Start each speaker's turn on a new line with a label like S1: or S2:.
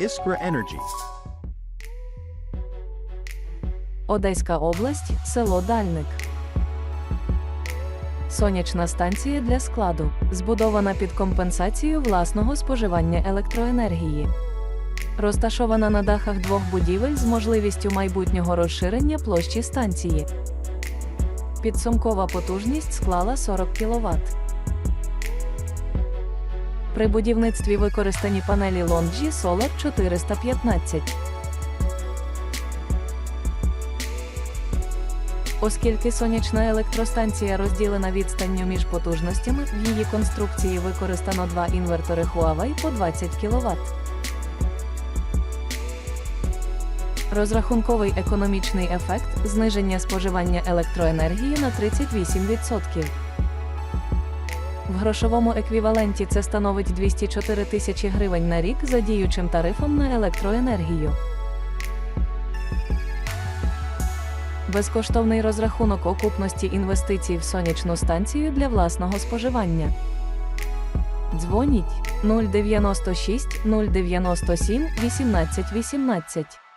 S1: Iskra Energy.
S2: Одеська область, село Дальник. Сонячна станція для складу, збудована під компенсацію власного споживання електроенергії. Розташована на дахах двох будівель з можливістю майбутнього розширення площі станції. Підсумкова потужність склала 40 кВт. При будівництві використані панелі Longi Solar 415. Оскільки сонячна електростанція розділена відстанню між потужностями, в її конструкції використано два інвертори Huawei по 20 кВт. Розрахунковий економічний ефект зниження споживання електроенергії на 38%. В грошовому еквіваленті це становить 204 тисячі гривень на рік за діючим тарифом на електроенергію. Безкоштовний розрахунок окупності інвестицій в сонячну станцію для власного споживання. Дзвоніть 096 097 18 18.